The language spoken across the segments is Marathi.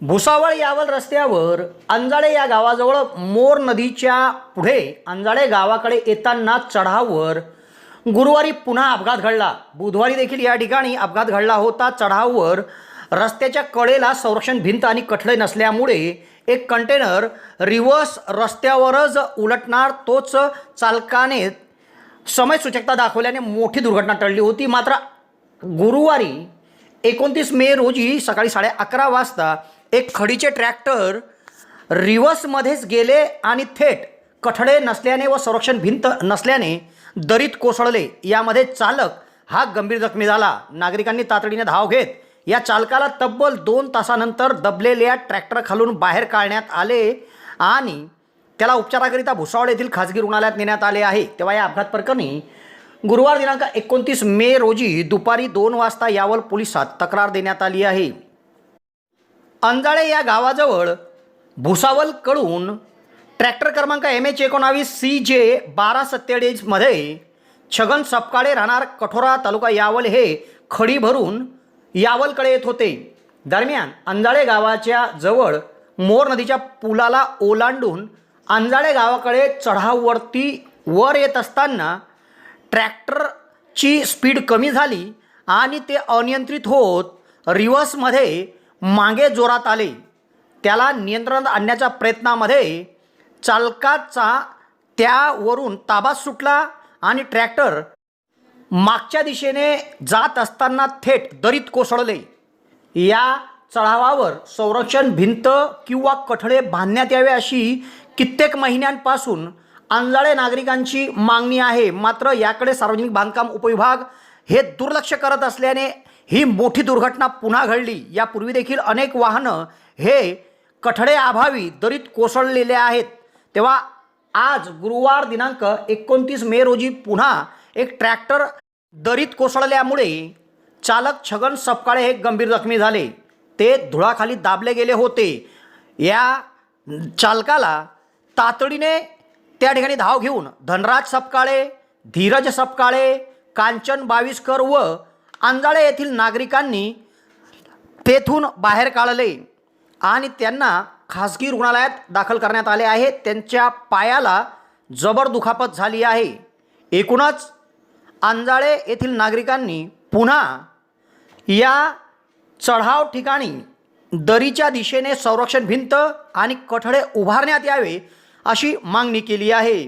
भुसावळ यावल रस्त्यावर अंजाळे या गावाजवळ मोर नदीच्या पुढे अंजाळे गावाकडे येताना चढावर गुरुवारी पुन्हा अपघात घडला. बुधवारी देखील या ठिकाणी अपघात घडला होता. चढावर रस्त्याच्या कडेला संरक्षण भिंत आणि कठडे नसल्यामुळे एक कंटेनर रिव्हर्स रस्त्यावरच उलटणार तोच चालकाने समय सूचकता दाखवल्याने मोठी दुर्घटना टळली होती. मात्र गुरुवारी एकोणतीस मे रोजी सकाळी साडे अकरा वाजता एक खडीचे ट्रॅक्टर रिव्हर्समध्येच गेले आणि थेट कठडे नसल्याने व संरक्षण भिंत नसल्याने दरीत कोसळले. यामध्ये चालक हा गंभीर जखमी झाला. नागरिकांनी तातडीने धाव घेत या चालकाला तब्बल दोन तासानंतर दबलेल्या ट्रॅक्टर खालून बाहेर काढण्यात आले आणि त्याला उपचाराकरिता भुसावळ येथील खाजगी रुग्णालयात नेण्यात आले आहे. तेव्हा या अपघात प्रकरणी गुरुवार दिनांक एकोणतीस मे रोजी दुपारी दोन वाजता यावल पोलिसात तक्रार देण्यात आली आहे. अंजाळे या गावाजवळ भुसावलकडून ट्रॅक्टर क्रमांक एम एच एकोणावीस सी जे बारा सत्तेचाळीसमध्ये छगन सपकाळे राहणार कठोरा तालुका यावल हे खडी भरून यावलकडे येत होते. दरम्यान अंजाळे गावाच्या जवळ मोर नदीच्या पुलाला ओलांडून अंजाळे गावाकडे चढाववरती वर येत असताना ट्रॅक्टरची स्पीड कमी झाली आणि ते अनियंत्रित होत रिव्हर्समध्ये मागे जोरात आले. त्याला नियंत्रणात आणण्याच्या प्रयत्नामध्ये चालकाचा त्यावरून ताबा सुटला आणि ट्रॅक्टर मागच्या दिशेने जात असताना थेट दरीत कोसळले. या चढावावर संरक्षण भिंत किंवा कठडे बांधण्यात यावे अशी कित्येक महिन्यांपासून अंजाळे नागरिकांची मागणी आहे. मात्र याकडे सार्वजनिक बांधकाम उपविभाग हे दुर्लक्ष करत असल्याने ही मोठी दुर्घटना पुन्हा घडली. यापूर्वी देखील अनेक वाहनं हे कठडे अभावी दरीत कोसळलेले आहेत. तेव्हा आज गुरुवार दिनांक एकोणतीस मे रोजी पुन्हा एक ट्रॅक्टर दरीत कोसळल्यामुळे चालक छगन सपकाळे हे गंभीर जखमी झाले. ते धुळाखाली दाबले गेले होते. या चालकाला तातडीने त्या ठिकाणी धाव घेऊन धनराज सपकाळे धीरज सपकाळे कांचन बाविस्कर व आंजाळे येथील नागरिकांनी तेथून बाहेर काढले आणि त्यांना खासगी रुग्णालयात दाखल करण्यात आले आहे. त्यांच्या पायाला जबर दुखापत झाली आहे. एकूणच अंजाळे येथील नागरिकांनी पुन्हा या चढाव ठिकाणी दरीच्या दिशेने संरक्षण भिंत आणि कठडे उभारण्यात यावे अशी मागणी केली आहे.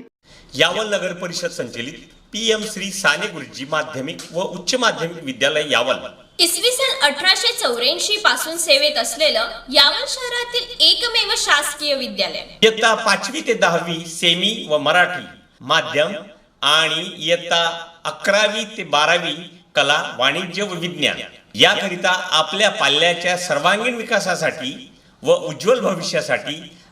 यावल नगर परिषद संचलित पी एम श्री साने गुरुजी माध्यमिक व उच्च माध्यमिक विद्यालय यावल. इसवी सन अठराशे चौऱ्याऐंशी पासून सेवेत असलेलं यावल शहरातील एकमेव शासकीय विद्यालय. इयत्ता पाचवी ते दहावी सेमी व मराठी माध्यम आणि इयत्ता अकरावी ते बारावी कला वाणिज्य व विज्ञान याकरिता आपल्या पाल्याच्या सर्वांगीण विकासासाठी व उज्ज्वल भविष्यासाठी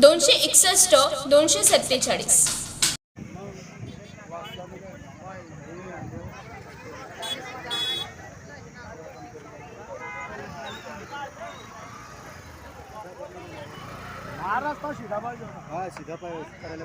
दोनशे एकसष्ट दोनशे सत्तेचाळीस. हा सीधा पाय करायला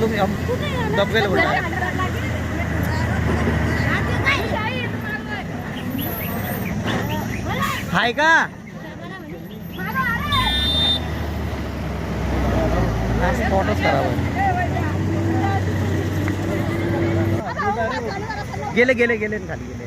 गए बोल हाय का? स्पॉटच खराब गेले गेले गेले खाली गेले.